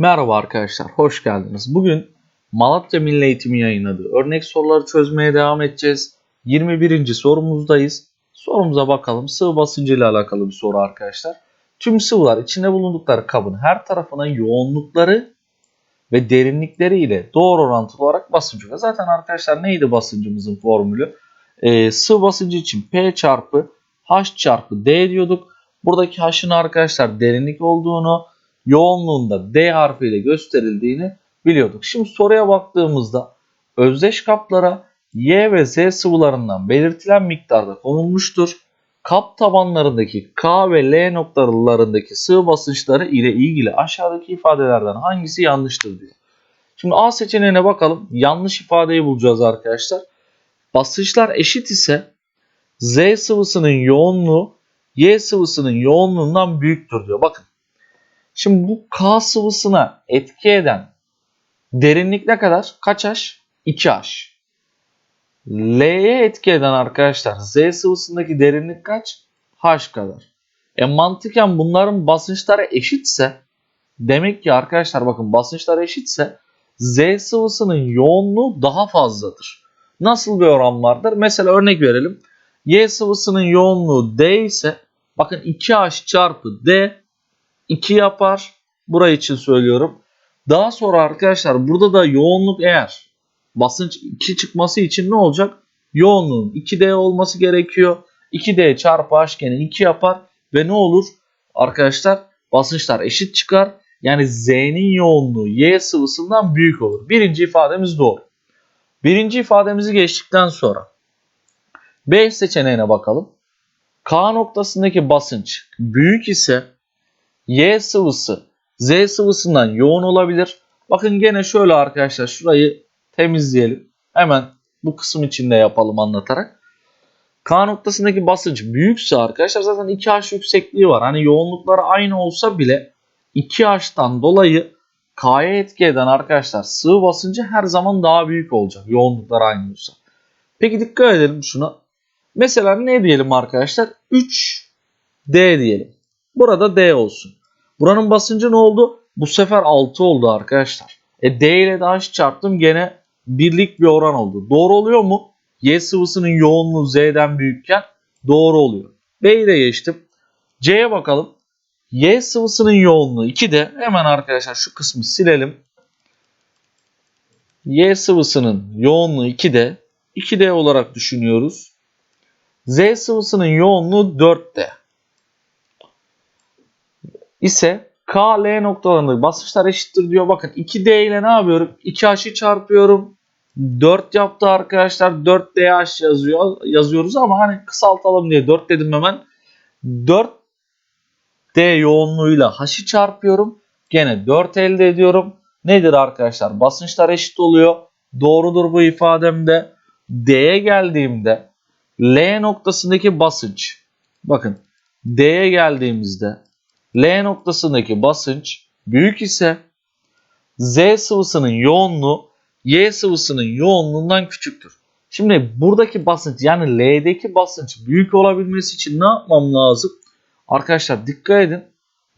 Merhaba arkadaşlar, hoş geldiniz. Bugün Malatya Milli Eğitimi yayınladığı örnek soruları çözmeye devam edeceğiz. 21. sorumuzdayız. Sorumuza bakalım. Sıvı basıncı ile alakalı bir soru arkadaşlar. Tüm sıvılar içinde bulundukları kabın her tarafına yoğunlukları ve derinlikleri ile doğru orantılı olarak oluyor. Zaten arkadaşlar neydi basıncımızın formülü? Ee, sıvı basıncı için P çarpı H çarpı D diyorduk. Buradaki H'ın arkadaşlar derinlik olduğunu, yoğunluğunda D harfiyle gösterildiğini biliyorduk. Şimdi soruya baktığımızda özdeş kaplara Y ve Z sıvılarından belirtilen miktarda konulmuştur. Kap tabanlarındaki K ve L noktalarındaki sıvı basınçları ile ilgili aşağıdaki ifadelerden hangisi yanlıştır diyor. Şimdi A seçeneğine bakalım. Yanlış ifadeyi bulacağız arkadaşlar. Basınçlar eşit ise Z sıvısının yoğunluğu Y sıvısının yoğunluğundan büyüktür diyor. Bakın. Şimdi bu K sıvısına etki eden derinlik ne kadar? Kaç H? 2H. L'ye etki eden arkadaşlar Z sıvısındaki derinlik kaç? H kadar. E mantıken bunların basınçları eşitse demek ki arkadaşlar bakın basınçlar eşitse Z sıvısının yoğunluğu daha fazladır. Nasıl bir oran vardır? Mesela örnek verelim. Y sıvısının yoğunluğu D ise bakın 2H çarpı D 2 yapar. Burayı için söylüyorum. Daha sonra arkadaşlar burada da yoğunluk eğer basınç 2 çıkması için ne olacak? Yoğunluğun 2D olması gerekiyor. 2D çarpı H gene 2 yapar ve ne olur? Arkadaşlar basınçlar eşit çıkar. Yani Z'nin yoğunluğu Y sıvısından büyük olur. Birinci ifademiz doğru. Birinci ifademizi geçtikten sonra B seçeneğine bakalım. K noktasındaki basınç büyük ise Y sıvısı Z sıvısından yoğun olabilir. Bakın gene şöyle arkadaşlar şurayı temizleyelim. Hemen bu kısım içinde yapalım anlatarak. K noktasındaki basınç büyükse arkadaşlar zaten 2H yüksekliği var. Hani yoğunlukları aynı olsa bile 2H'tan dolayı K'ya etki eden arkadaşlar sıvı basıncı her zaman daha büyük olacak. Yoğunluklar aynı olsa. Peki dikkat edelim şuna. Mesela ne diyelim arkadaşlar? 3D diyelim. Burada D olsun. Buranın basıncı ne oldu? Bu sefer 6 oldu arkadaşlar. E D ile de H çarptım gene birlik bir oran oldu. Doğru oluyor mu? Y sıvısının yoğunluğu Z'den büyükken doğru oluyor. B'yi de geçtim. C'ye bakalım. Y sıvısının yoğunluğu 2'de. Hemen arkadaşlar şu kısmı silelim. Y sıvısının yoğunluğu 2'de. 2D olarak düşünüyoruz. Z sıvısının yoğunluğu 4'te. İse K, L noktalarında basınçlar eşittir diyor. Bakın 2D ile ne yapıyorum? 2H'i çarpıyorum. 4 yaptı arkadaşlar. 4DH yazıyor, yazıyoruz ama hani kısaltalım diye 4 dedim hemen. 4D yoğunluğuyla H'i çarpıyorum. Gene 4 elde ediyorum. Nedir arkadaşlar? Basınçlar eşit oluyor. Doğrudur bu ifademde. D'ye geldiğimde L noktasındaki basınç. Bakın D'ye geldiğimizde L noktasındaki basınç büyük ise Z sıvısının yoğunluğu Y sıvısının yoğunluğundan küçüktür. Şimdi buradaki basınç yani L'deki basınç büyük olabilmesi için ne yapmam lazım? Arkadaşlar dikkat edin.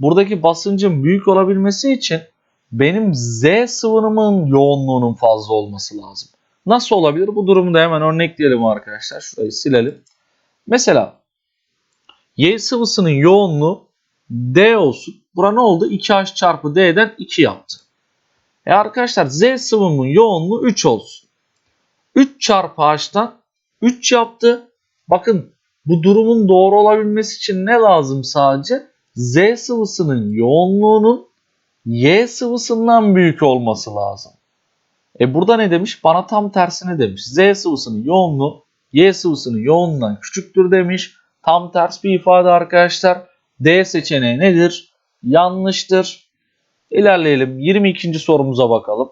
Buradaki basıncın büyük olabilmesi için benim Z sıvınımın yoğunluğunun fazla olması lazım. Nasıl olabilir? Bu durumu da hemen örnekleyelim arkadaşlar. Şurayı silelim. Mesela Y sıvısının yoğunluğu D olsun. Bura ne oldu? 2H çarpı D'den 2 yaptı. E arkadaşlar Z sıvımın yoğunluğu 3 olsun. 3 çarpı H'tan 3 yaptı. Bakın bu durumun doğru olabilmesi için ne lazım sadece? Z sıvısının yoğunluğunun Y sıvısından büyük olması lazım. E burada ne demiş? Bana tam tersini demiş. Z sıvısının yoğunluğu Y sıvısının yoğunluğundan küçüktür demiş. Tam ters bir ifade arkadaşlar. D seçeneği nedir? Yanlıştır. İlerleyelim. 22. sorumuza bakalım.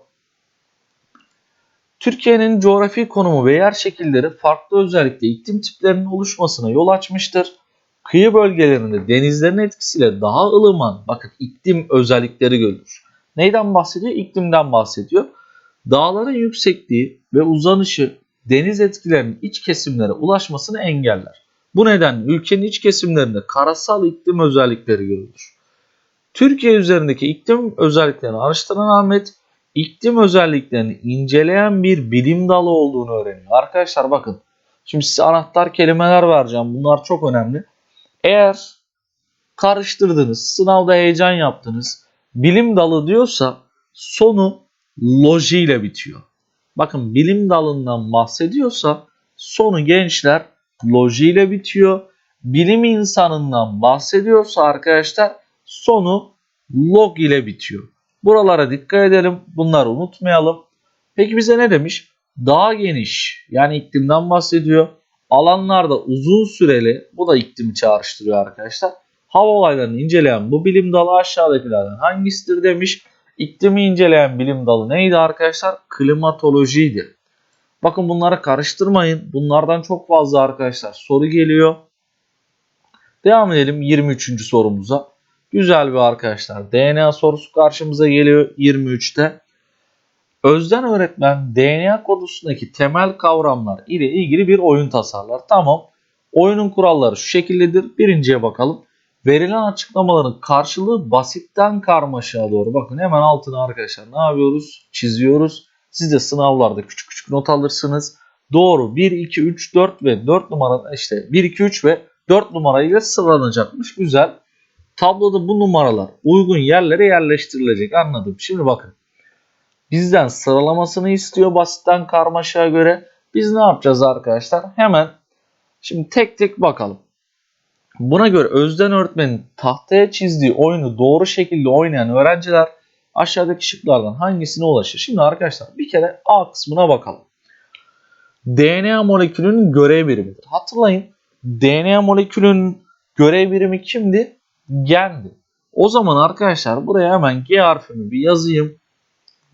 Türkiye'nin coğrafi konumu ve yer şekilleri farklı özellikle iklim tiplerinin oluşmasına yol açmıştır. Kıyı bölgelerinde denizlerin etkisiyle daha ılıman, bakın iklim özellikleri görülür. Neyden bahsediyor? İklimden bahsediyor. Dağların yüksekliği ve uzanışı deniz etkilerinin iç kesimlere ulaşmasını engeller. Bu nedenle ülkenin iç kesimlerinde karasal iklim özellikleri görülür. Türkiye üzerindeki iklim özelliklerini araştıran Ahmet, iklim özelliklerini inceleyen bir bilim dalı olduğunu öğreniyor. Arkadaşlar bakın, şimdi size anahtar kelimeler vereceğim. Bunlar çok önemli. Eğer karıştırdınız, sınavda heyecan yaptınız, bilim dalı diyorsa sonu loji ile bitiyor. Bakın bilim dalından bahsediyorsa sonu gençler loji ile bitiyor. Bilim insanından bahsediyorsa arkadaşlar sonu log ile bitiyor. Buralara dikkat edelim. Bunları unutmayalım. Peki bize ne demiş? Daha geniş yani iklimden bahsediyor. Alanlarda uzun süreli bu da iklimi çağrıştırıyor arkadaşlar. Hava olaylarını inceleyen bu bilim dalı aşağıdakilerden hangisidir demiş. İklimi inceleyen bilim dalı neydi arkadaşlar? Klimatolojiydi. Bakın bunları karıştırmayın. Bunlardan çok fazla arkadaşlar soru geliyor. Devam edelim 23. sorumuza. Güzel bir arkadaşlar. DNA sorusu karşımıza geliyor 23'te. Özden öğretmen DNA kodusundaki temel kavramlar ile ilgili bir oyun tasarlar. Tamam. Oyunun kuralları şu şekildedir. Birinciye bakalım. Verilen açıklamaların karşılığı basitten karmaşaya doğru. Bakın hemen altına arkadaşlar ne yapıyoruz? Çiziyoruz. Siz de sınavlarda küçük küçük not alırsınız. Doğru 1, 2, 3, 4 ve 4 numara işte 1, 2, 3 ve 4 numarayla sıralanacakmış. Güzel. Tabloda bu numaralar uygun yerlere yerleştirilecek. Anladım. Şimdi bakın. Bizden sıralamasını istiyor basitten karmaşaya göre. Biz ne yapacağız arkadaşlar? Hemen şimdi tek tek bakalım. Buna göre Özden öğretmenin tahtaya çizdiği oyunu doğru şekilde oynayan öğrenciler aşağıdaki şıklardan hangisine ulaşır? Şimdi arkadaşlar bir kere A kısmına bakalım. DNA molekülünün görev birimidir. Hatırlayın DNA molekülünün görev birimi kimdi? Gendi. O zaman arkadaşlar buraya hemen G harfini bir yazayım.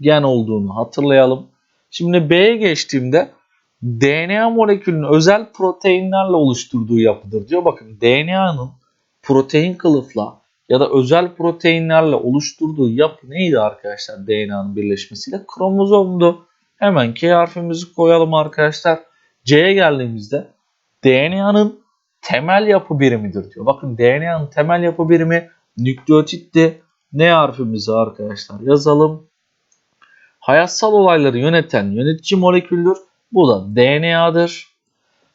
Gen olduğunu hatırlayalım. Şimdi B'ye geçtiğimde DNA molekülünün özel proteinlerle oluşturduğu yapıdır diyor. Bakın DNA'nın protein kılıfla ya da özel proteinlerle oluşturduğu yapı neydi arkadaşlar DNA'nın birleşmesiyle? Kromozomdu. Hemen K harfimizi koyalım arkadaşlar. C'ye geldiğimizde DNA'nın temel yapı birimidir diyor. Bakın DNA'nın temel yapı birimi nükleotitti. N harfimizi arkadaşlar yazalım. Hayatsal olayları yöneten yönetici moleküldür. Bu da DNA'dır.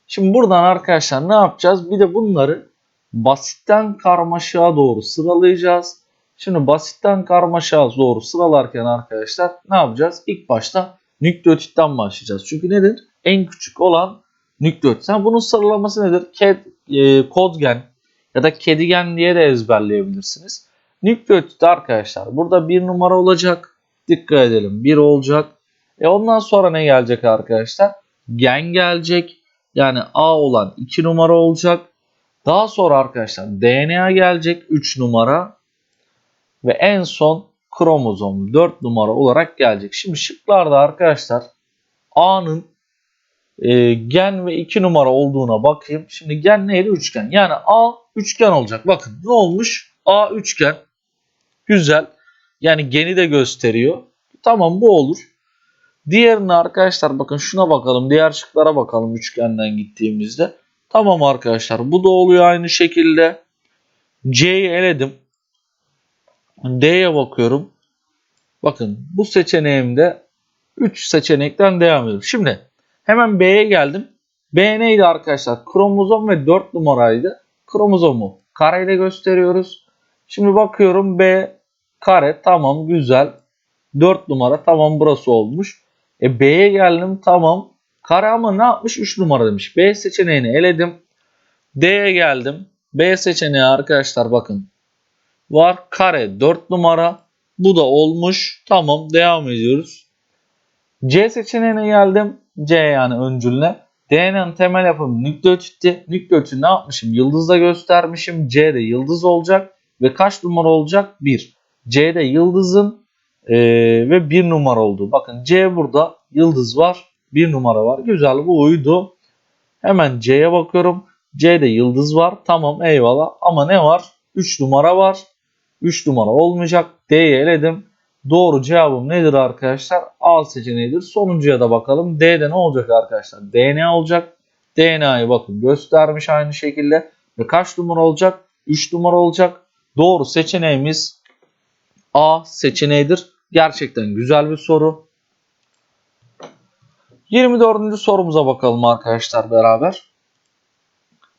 Şimdi buradan arkadaşlar ne yapacağız? Bir de bunları basitten karmaşığa doğru sıralayacağız. Şimdi basitten karmaşığa doğru sıralarken arkadaşlar ne yapacağız? İlk başta nükleotitten başlayacağız. Çünkü nedir? En küçük olan nükleotit. Yani bunun sıralaması nedir? Ked, e, kodgen ya da kedigen diye de ezberleyebilirsiniz. Nükleotit arkadaşlar burada bir numara olacak. Dikkat edelim. Bir olacak. E ondan sonra ne gelecek arkadaşlar? Gen gelecek. Yani A olan 2 numara olacak. Daha sonra arkadaşlar DNA gelecek 3 numara. Ve en son kromozom 4 numara olarak gelecek. Şimdi şıklarda arkadaşlar A'nın e, gen ve 2 numara olduğuna bakayım. Şimdi gen neydi? Üçgen. Yani A üçgen olacak. Bakın ne olmuş? A üçgen. Güzel. Yani geni de gösteriyor. Tamam bu olur. Diğerine arkadaşlar bakın şuna bakalım. Diğer şıklara bakalım üçgenden gittiğimizde. Tamam arkadaşlar bu da oluyor aynı şekilde. C'yi eledim. D'ye bakıyorum. Bakın bu seçeneğimde 3 seçenekten devam ediyorum. Şimdi hemen B'ye geldim. B neydi arkadaşlar? Kromozom ve 4 numaraydı. Kromozomu kareyle gösteriyoruz. Şimdi bakıyorum B kare tamam güzel. 4 numara tamam burası olmuş. E B'ye geldim tamam. Kare ama ne yapmış? 3 numara demiş. B seçeneğini eledim. D'ye geldim. B seçeneği arkadaşlar bakın. Var kare 4 numara. Bu da olmuş. Tamam devam ediyoruz. C seçeneğine geldim. C yani öncülüne. DNA'nın temel yapımı nükleotitti. Nükleotiti ne yapmışım? Yıldızla göstermişim. C'de yıldız olacak. Ve kaç numara olacak? 1. C'de yıldızın ee, ve 1 numara oldu. Bakın C burada yıldız var. 1 numara var. Güzel bu uydu. Hemen C'ye bakıyorum. C'de yıldız var. Tamam eyvallah. Ama ne var? 3 numara var. 3 numara olmayacak. D'yi eledim. Doğru cevabım nedir arkadaşlar? A seçeneğidir. Sonuncuya da bakalım. D'de ne olacak arkadaşlar? DNA olacak. DNA'yı bakın göstermiş aynı şekilde. Ve kaç numara olacak? 3 numara olacak. Doğru seçeneğimiz A seçeneğidir. Gerçekten güzel bir soru. 24. sorumuza bakalım arkadaşlar beraber.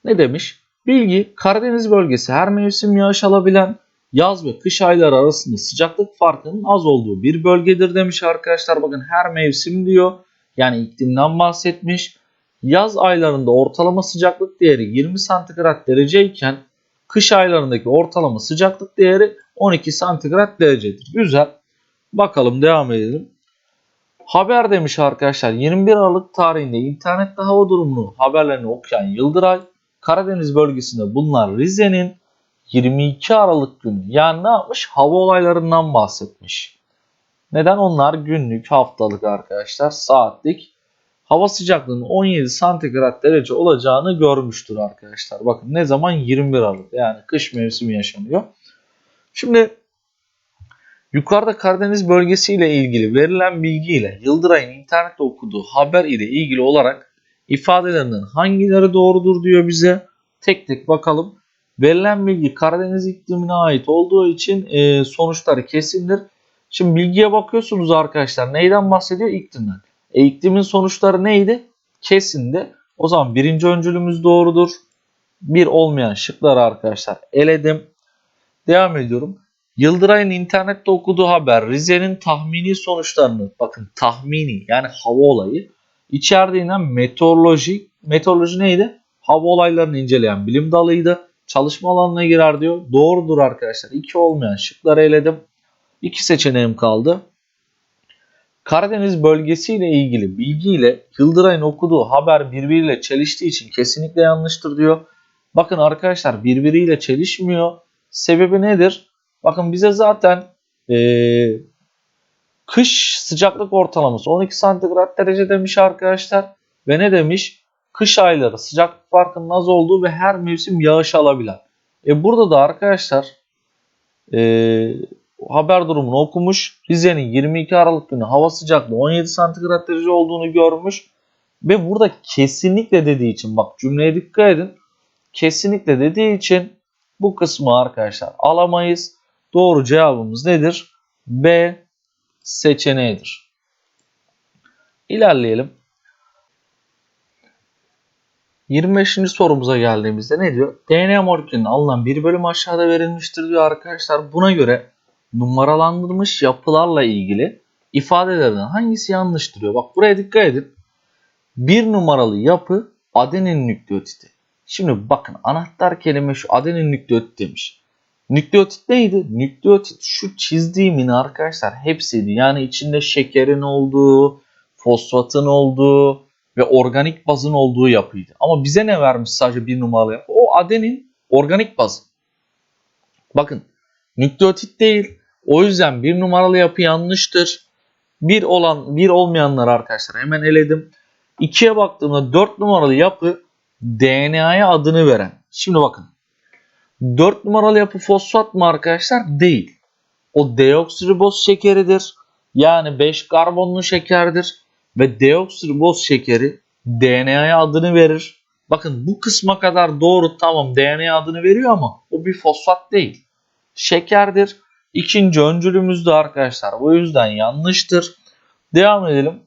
Ne demiş? Bilgi Karadeniz bölgesi her mevsim yağış alabilen yaz ve kış ayları arasında sıcaklık farkının az olduğu bir bölgedir demiş arkadaşlar. Bakın her mevsim diyor. Yani iklimden bahsetmiş. Yaz aylarında ortalama sıcaklık değeri 20 santigrat derece iken kış aylarındaki ortalama sıcaklık değeri 12 santigrat derecedir. Güzel. Bakalım devam edelim. Haber demiş arkadaşlar 21 Aralık tarihinde internette hava durumunu haberlerini okuyan Yıldıray Karadeniz bölgesinde bulunan Rize'nin 22 Aralık günü yani ne yapmış? Hava olaylarından bahsetmiş. Neden? Onlar günlük, haftalık arkadaşlar, saatlik hava sıcaklığının 17 santigrat derece olacağını görmüştür arkadaşlar. Bakın ne zaman? 21 Aralık yani kış mevsimi yaşanıyor. Şimdi yukarıda Karadeniz bölgesiyle ilgili verilen bilgiyle Yıldıray'ın internette okuduğu haber ile ilgili olarak ifadelerinden hangileri doğrudur diyor bize. Tek tek bakalım. Verilen bilgi Karadeniz iklimine ait olduğu için e, sonuçları kesindir. Şimdi bilgiye bakıyorsunuz arkadaşlar. Neyden bahsediyor? İklimden. E, iklimin sonuçları neydi? Kesindi. O zaman birinci öncülümüz doğrudur. Bir olmayan şıkları arkadaşlar eledim. Devam ediyorum. Yıldıray'ın internette okuduğu haber Rize'nin tahmini sonuçlarını bakın tahmini yani hava olayı içerdiğinden meteoroloji meteoroloji neydi? Hava olaylarını inceleyen bilim dalıydı. Çalışma alanına girer diyor. Doğrudur arkadaşlar. İki olmayan şıkları eledim. İki seçeneğim kaldı. Karadeniz bölgesiyle ilgili bilgiyle Yıldıray'ın okuduğu haber birbiriyle çeliştiği için kesinlikle yanlıştır diyor. Bakın arkadaşlar birbiriyle çelişmiyor. Sebebi nedir? Bakın bize zaten ee, kış sıcaklık ortalaması 12 santigrat derece demiş arkadaşlar. Ve ne demiş? Kış ayları sıcaklık farkının az olduğu ve her mevsim yağış alabilen. E burada da arkadaşlar ee, haber durumunu okumuş. Rize'nin 22 Aralık günü hava sıcaklığı 17 santigrat derece olduğunu görmüş. Ve burada kesinlikle dediği için bak cümleye dikkat edin. Kesinlikle dediği için bu kısmı arkadaşlar alamayız. Doğru cevabımız nedir? B seçeneğidir. İlerleyelim. 25. sorumuza geldiğimizde ne diyor? DNA molekülünün alınan bir bölüm aşağıda verilmiştir diyor arkadaşlar. Buna göre numaralandırılmış yapılarla ilgili ifadelerden hangisi yanlıştır diyor. Bak buraya dikkat edin. Bir numaralı yapı adenin nükleotidi. Şimdi bakın anahtar kelime şu adenin nükleotit demiş. Nükleotit neydi? Nükleotit şu çizdiğimin arkadaşlar hepsiydi. Yani içinde şekerin olduğu, fosfatın olduğu ve organik bazın olduğu yapıydı. Ama bize ne vermiş sadece bir numaralı yapı? O adenin organik bazı. Bakın nükleotit değil. O yüzden bir numaralı yapı yanlıştır. Bir olan, bir olmayanlar arkadaşlar hemen eledim. İkiye baktığımda 4 numaralı yapı DNA'ya adını veren. Şimdi bakın. 4 numaralı yapı fosfat mı arkadaşlar? Değil. O deoksiriboz şekeridir. Yani 5 karbonlu şekerdir. Ve deoksiriboz şekeri DNA'ya adını verir. Bakın bu kısma kadar doğru tamam DNA adını veriyor ama o bir fosfat değil. Şekerdir. İkinci öncülümüz de arkadaşlar. O yüzden yanlıştır. Devam edelim.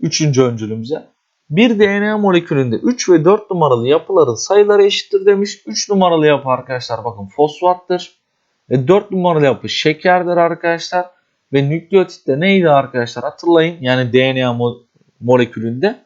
Üçüncü öncülümüze. Bir DNA molekülünde 3 ve 4 numaralı yapıların sayıları eşittir demiş. 3 numaralı yapı arkadaşlar bakın fosfattır. Ve 4 numaralı yapı şekerdir arkadaşlar. Ve nükleotitte neydi arkadaşlar hatırlayın. Yani DNA mo molekülünde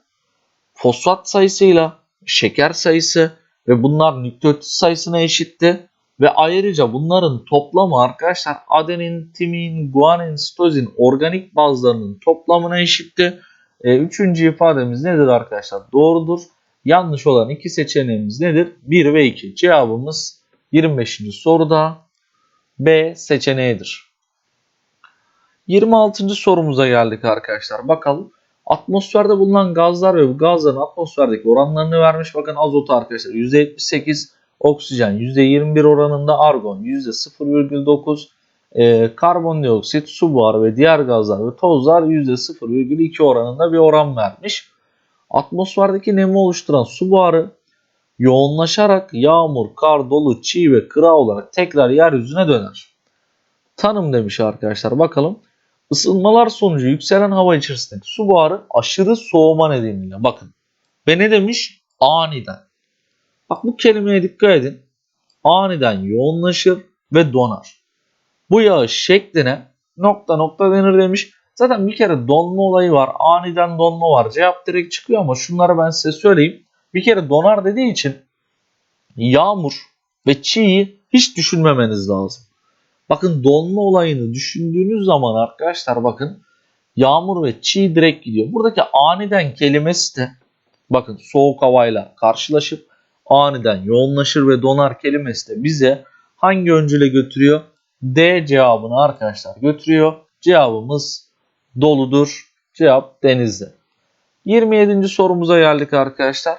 fosfat sayısıyla şeker sayısı ve bunlar nükleotit sayısına eşitti. Ve ayrıca bunların toplamı arkadaşlar adenin, timin, guanin, sitozin organik bazlarının toplamına eşitti. E, üçüncü ifademiz nedir arkadaşlar? Doğrudur. Yanlış olan iki seçeneğimiz nedir? 1 ve 2. Cevabımız 25. soruda B seçeneğidir. 26. sorumuza geldik arkadaşlar. Bakalım. Atmosferde bulunan gazlar ve bu gazların atmosferdeki oranlarını vermiş. Bakın azot arkadaşlar %78, oksijen %21 oranında, argon %0,9, e, karbondioksit, su buharı ve diğer gazlar ve tozlar %0,2 oranında bir oran vermiş. Atmosferdeki nemi oluşturan su buharı yoğunlaşarak yağmur, kar, dolu, çiğ ve kıra olarak tekrar yeryüzüne döner. Tanım demiş arkadaşlar. Bakalım. Isınmalar sonucu yükselen hava içerisindeki su buharı aşırı soğuma nedeniyle. Bakın. Ve ne demiş? Aniden. Bak bu kelimeye dikkat edin. Aniden yoğunlaşır ve donar. Bu yağış şekline nokta nokta denir demiş. Zaten bir kere donma olayı var. Aniden donma var. Cevap direkt çıkıyor ama şunları ben size söyleyeyim. Bir kere donar dediği için yağmur ve çiği hiç düşünmemeniz lazım. Bakın donma olayını düşündüğünüz zaman arkadaşlar bakın yağmur ve çiğ direkt gidiyor. Buradaki aniden kelimesi de bakın soğuk havayla karşılaşıp aniden yoğunlaşır ve donar kelimesi de bize hangi öncüle götürüyor? D cevabını arkadaşlar götürüyor. Cevabımız doludur. Cevap denizde. 27. sorumuza geldik arkadaşlar.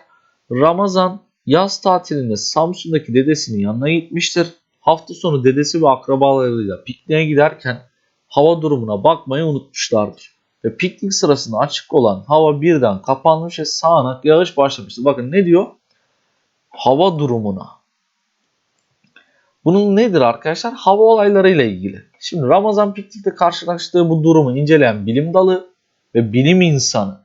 Ramazan yaz tatilinde Samsun'daki dedesinin yanına gitmiştir. Hafta sonu dedesi ve akrabalarıyla pikniğe giderken hava durumuna bakmayı unutmuşlardır. Ve piknik sırasında açık olan hava birden kapanmış ve sağanak yağış başlamıştır. Bakın ne diyor? Hava durumuna. Bunun nedir arkadaşlar? Hava olaylarıyla ilgili. Şimdi Ramazan piknikte karşılaştığı bu durumu inceleyen bilim dalı ve bilim insanı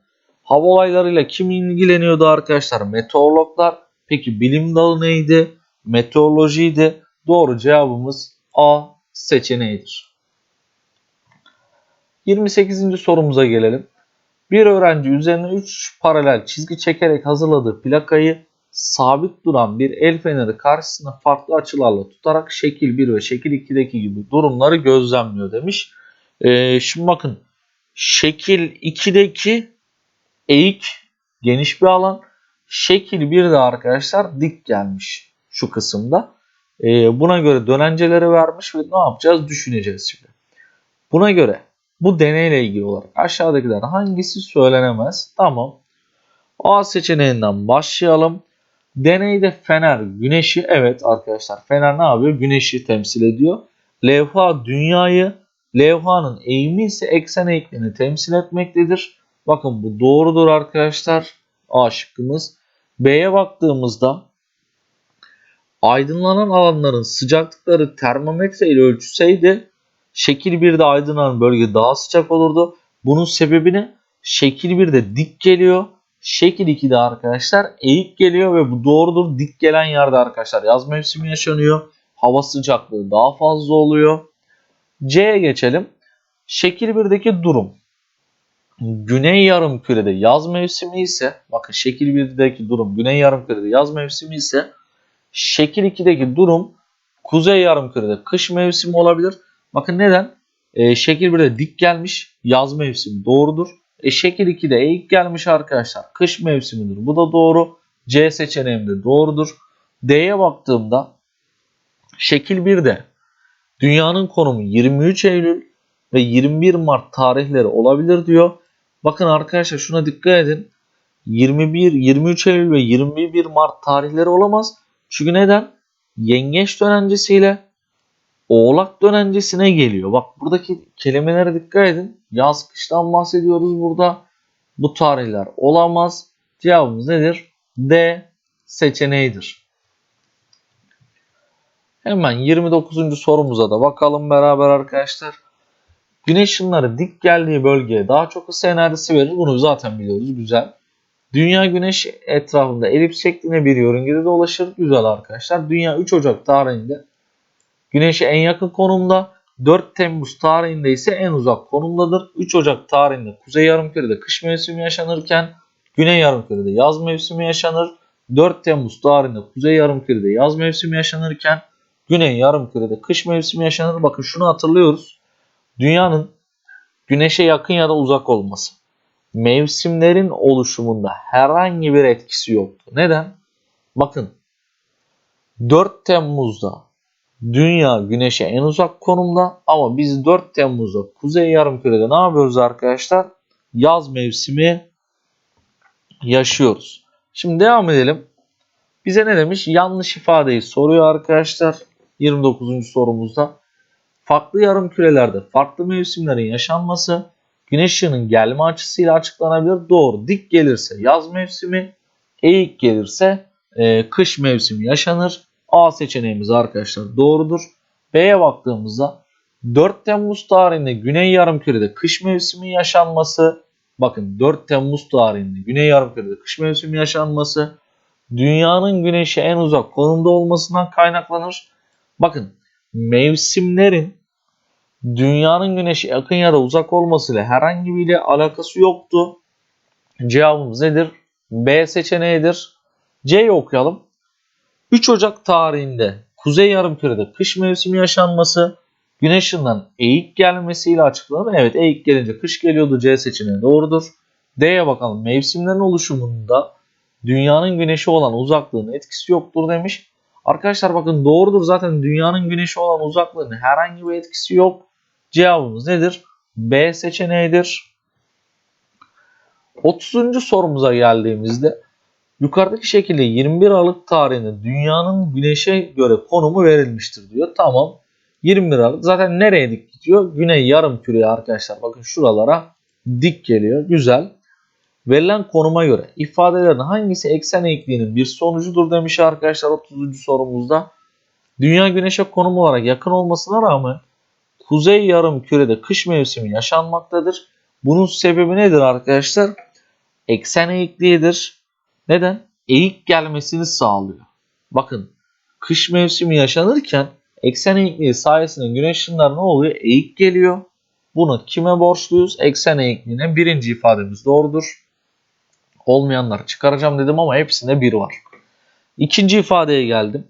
hava olaylarıyla kim ilgileniyordu arkadaşlar? Meteorologlar. Peki bilim dalı neydi? Meteorolojiydi. Doğru cevabımız A seçeneğidir. 28. sorumuza gelelim. Bir öğrenci üzerine 3 paralel çizgi çekerek hazırladığı plakayı sabit duran bir el feneri karşısında farklı açılarla tutarak şekil 1 ve şekil 2'deki gibi durumları gözlemliyor demiş. Ee, şimdi bakın şekil 2'deki eğik geniş bir alan. Şekil 1'de arkadaşlar dik gelmiş şu kısımda. Ee, buna göre dönenceleri vermiş ve ne yapacağız düşüneceğiz şimdi. Buna göre bu deneyle ilgili olarak aşağıdakiler hangisi söylenemez? Tamam. A seçeneğinden başlayalım. Deneyde fener güneşi evet arkadaşlar fener ne yapıyor? Güneşi temsil ediyor. Levha dünyayı, levhanın eğimi ise eksen eğikliğini temsil etmektedir. Bakın bu doğrudur arkadaşlar. A şıkkımız. B'ye baktığımızda aydınlanan alanların sıcaklıkları termometre ile ölçülseydi şekil 1'de aydınlanan bölge daha sıcak olurdu. Bunun sebebini şekil 1'de dik geliyor. Şekil 2'de arkadaşlar eğik geliyor ve bu doğrudur. Dik gelen yerde arkadaşlar yaz mevsimi yaşanıyor. Hava sıcaklığı daha fazla oluyor. C'ye geçelim. Şekil 1'deki durum. Güney yarım kürede yaz mevsimi ise bakın şekil 1'deki durum güney yarım kürede yaz mevsimi ise şekil 2'deki durum kuzey yarım kürede kış mevsimi olabilir. Bakın neden? E, şekil 1'de dik gelmiş yaz mevsimi doğrudur. E, şekil 2'de eğik gelmiş arkadaşlar. Kış mevsimidir. Bu da doğru. C seçeneğim de doğrudur. D'ye baktığımda şekil 1'de dünyanın konumu 23 Eylül ve 21 Mart tarihleri olabilir diyor. Bakın arkadaşlar şuna dikkat edin. 21, 23 Eylül ve 21 Mart tarihleri olamaz. Çünkü neden? Yengeç dönencesiyle Oğlak dönencesine geliyor. Bak buradaki kelimelere dikkat edin. Yaz kıştan bahsediyoruz burada. Bu tarihler olamaz. Cevabımız nedir? D seçeneğidir. Hemen 29. sorumuza da bakalım beraber arkadaşlar. Güneş ışınları dik geldiği bölgeye daha çok ısı enerjisi verir. Bunu zaten biliyoruz. Güzel. Dünya güneş etrafında elips şeklinde bir yörüngede dolaşır. Güzel arkadaşlar. Dünya 3 Ocak tarihinde Güneş'e en yakın konumda. 4 Temmuz tarihinde ise en uzak konumdadır. 3 Ocak tarihinde Kuzey Yarımküre'de kış mevsimi yaşanırken Güney Yarımküre'de yaz mevsimi yaşanır. 4 Temmuz tarihinde Kuzey Yarımküre'de yaz mevsimi yaşanırken Güney Yarımküre'de kış mevsimi yaşanır. Bakın şunu hatırlıyoruz. Dünyanın Güneş'e yakın ya da uzak olması mevsimlerin oluşumunda herhangi bir etkisi yoktu. Neden? Bakın 4 Temmuz'da Dünya Güneş'e en uzak konumda ama biz 4 Temmuz'da Kuzey Yarımküre'de ne yapıyoruz arkadaşlar? Yaz mevsimi yaşıyoruz. Şimdi devam edelim. Bize ne demiş? Yanlış ifadeyi soruyor arkadaşlar. 29. sorumuzda. Farklı yarım kürelerde farklı mevsimlerin yaşanması güneş ışığının gelme açısıyla açıklanabilir. Doğru. Dik gelirse yaz mevsimi, eğik gelirse e, kış mevsimi yaşanır. A seçeneğimiz arkadaşlar doğrudur. B'ye baktığımızda 4 Temmuz tarihinde Güney Yarımküre'de kış mevsimi yaşanması, bakın 4 Temmuz tarihinde Güney Yarımküre'de kış mevsimi yaşanması, dünyanın güneşe en uzak konumda olmasından kaynaklanır. Bakın mevsimlerin dünyanın güneşe yakın ya da uzak olmasıyla herhangi bir ile alakası yoktu. Cevabımız nedir? B seçeneğidir. C'yi okuyalım. 3 Ocak tarihinde Kuzey Yarımküre'de kış mevsimi yaşanması güneş eğik gelmesiyle açıklanır. Evet eğik gelince kış geliyordu. C seçeneği doğrudur. D'ye bakalım. Mevsimlerin oluşumunda dünyanın güneşe olan uzaklığının etkisi yoktur demiş. Arkadaşlar bakın doğrudur. Zaten dünyanın güneşe olan uzaklığının herhangi bir etkisi yok. Cevabımız nedir? B seçeneğidir. 30. sorumuza geldiğimizde yukarıdaki şekilde 21 Aralık tarihinde dünyanın güneşe göre konumu verilmiştir diyor. Tamam. 21 Aralık zaten nereye dik gidiyor? Güney yarım küreye arkadaşlar. Bakın şuralara dik geliyor. Güzel. Verilen konuma göre ifadelerin hangisi eksen eğikliğinin bir sonucudur demiş arkadaşlar 30. sorumuzda. Dünya güneşe konum olarak yakın olmasına rağmen kuzey yarım kürede kış mevsimi yaşanmaktadır. Bunun sebebi nedir arkadaşlar? Eksen eğikliğidir. Neden? Eğik gelmesini sağlıyor. Bakın kış mevsimi yaşanırken eksen eğikliği sayesinde güneş ışınları ne oluyor? Eğik geliyor. Bunu kime borçluyuz? Eksen eğikliğine birinci ifademiz doğrudur. Olmayanlar çıkaracağım dedim ama hepsinde bir var. İkinci ifadeye geldim.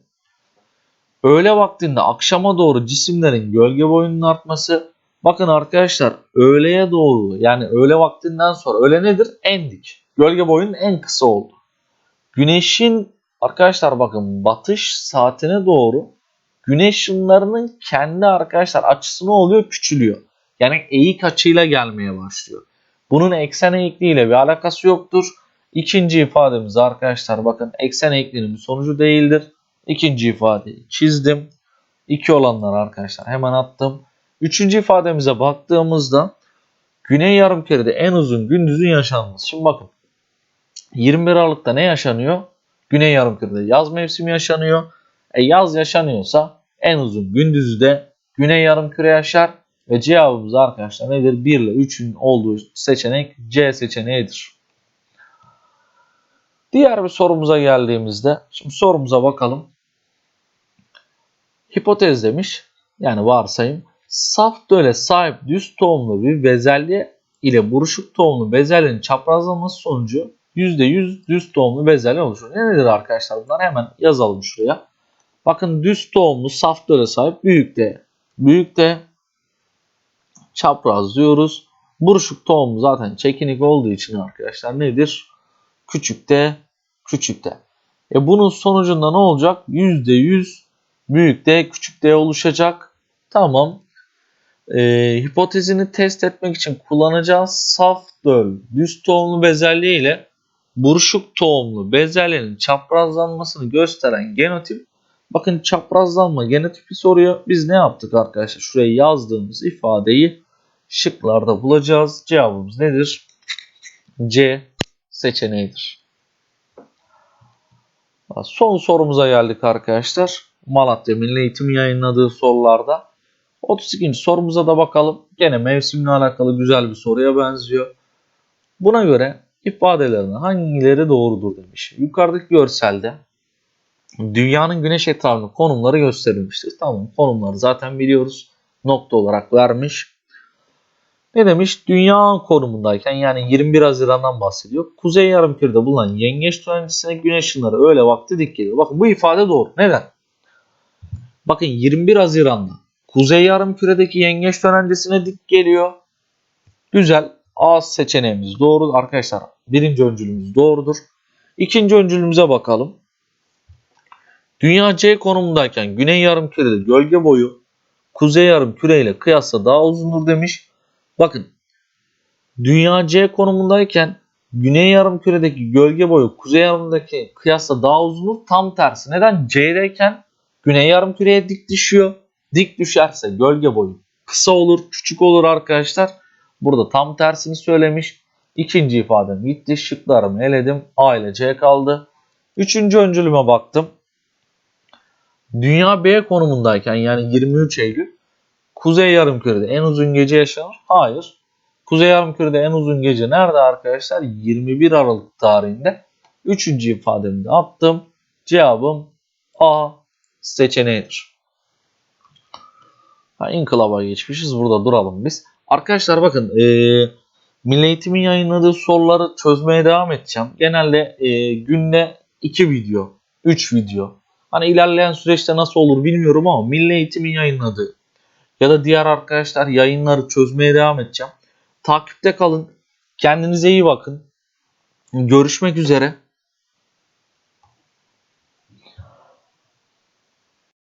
Öğle vaktinde akşama doğru cisimlerin gölge boyunun artması. Bakın arkadaşlar öğleye doğru yani öğle vaktinden sonra öğle nedir? En dik. Gölge boyunun en kısa oldu. Güneşin arkadaşlar bakın batış saatine doğru güneş ışınlarının kendi arkadaşlar açısı ne oluyor? Küçülüyor. Yani eğik açıyla gelmeye başlıyor. Bunun eksen eğikliğiyle bir alakası yoktur. İkinci ifademiz arkadaşlar bakın eksen eğikliğinin sonucu değildir. İkinci ifadeyi çizdim. İki olanlar arkadaşlar hemen attım. Üçüncü ifademize baktığımızda Güney Yarımküre'de en uzun gündüzün yaşanması. Şimdi bakın 21 Aralık'ta ne yaşanıyor? Güney Yarımküre'de yaz mevsimi yaşanıyor. E yaz yaşanıyorsa en uzun gündüzü de Güney Yarımküre yaşar. Ve cevabımız arkadaşlar nedir? 1 ile 3'ün olduğu seçenek C seçeneğidir. Diğer bir sorumuza geldiğimizde, şimdi sorumuza bakalım. Hipotez demiş, yani varsayım. Saf döle sahip düz tohumlu bir bezelye ile buruşuk tohumlu bezelyenin çaprazlaması sonucu %100 düz tohumlu bezelye oluşur. Ne nedir arkadaşlar bunlar? Hemen yazalım şuraya. Bakın düz tohumlu saf döle sahip büyük de büyük de çapraz diyoruz. Buruşuk tohum zaten çekinik olduğu için arkadaşlar nedir? Küçük de küçük de. E bunun sonucunda ne olacak? %100 büyük de küçük de oluşacak. Tamam. E, hipotezini test etmek için kullanacağız saf döl düz tohumlu bezelye ile buruşuk tohumlu bezelyenin çaprazlanmasını gösteren genotip Bakın çaprazlanma genotipi soruyor. Biz ne yaptık arkadaşlar? Şuraya yazdığımız ifadeyi şıklarda bulacağız. Cevabımız nedir? C seçeneğidir. Son sorumuza geldik arkadaşlar. Malatya Milli Eğitim yayınladığı sorularda. 32. sorumuza da bakalım. Gene mevsimle alakalı güzel bir soruya benziyor. Buna göre ifadelerin hangileri doğrudur demiş. Yukarıdaki görselde dünyanın güneş etrafında konumları gösterilmiştir. Tamam konumları zaten biliyoruz. Nokta olarak vermiş. Ne demiş? Dünya konumundayken yani 21 Haziran'dan bahsediyor. Kuzey yarımkürede bulunan yengeç dönencesine güneş ışınları öyle vakti dik geliyor. Bakın bu ifade doğru. Neden? Bakın 21 Haziran'da Kuzey yarımküredeki yengeç dönencesine dik geliyor. Güzel. A seçeneğimiz doğru arkadaşlar. Birinci öncülümüz doğrudur. İkinci öncülümüze bakalım. Dünya C konumundayken Güney yarımkürede gölge boyu Kuzey yarımküre ile kıyasla daha uzundur demiş. Bakın Dünya C konumundayken Güney yarımküredeki gölge boyu Kuzey yarımdaki kıyasla daha uzundur. Tam tersi. Neden? C'deyken Güney yarımküreye dik düşüyor. Dik düşerse gölge boyu kısa olur, küçük olur arkadaşlar. Burada tam tersini söylemiş. İkinci ifadem gitti. Şıklarımı eledim. A ile C kaldı. Üçüncü öncülüme baktım. Dünya B konumundayken yani 23 Eylül Kuzey Yarımküre'de en uzun gece yaşanır? Hayır. Kuzey Yarımküre'de en uzun gece nerede arkadaşlar? 21 Aralık tarihinde. Üçüncü ifademi de attım. Cevabım A seçeneğidir. Ha, inkılaba geçmişiz. Burada duralım biz. Arkadaşlar bakın eee Milli Eğitim'in yayınladığı soruları çözmeye devam edeceğim. Genelde eee, günde 2 video, 3 video. Hani ilerleyen süreçte nasıl olur bilmiyorum ama Milli Eğitim'in yayınladığı ya da diğer arkadaşlar yayınları çözmeye devam edeceğim. Takipte kalın. Kendinize iyi bakın. Görüşmek üzere.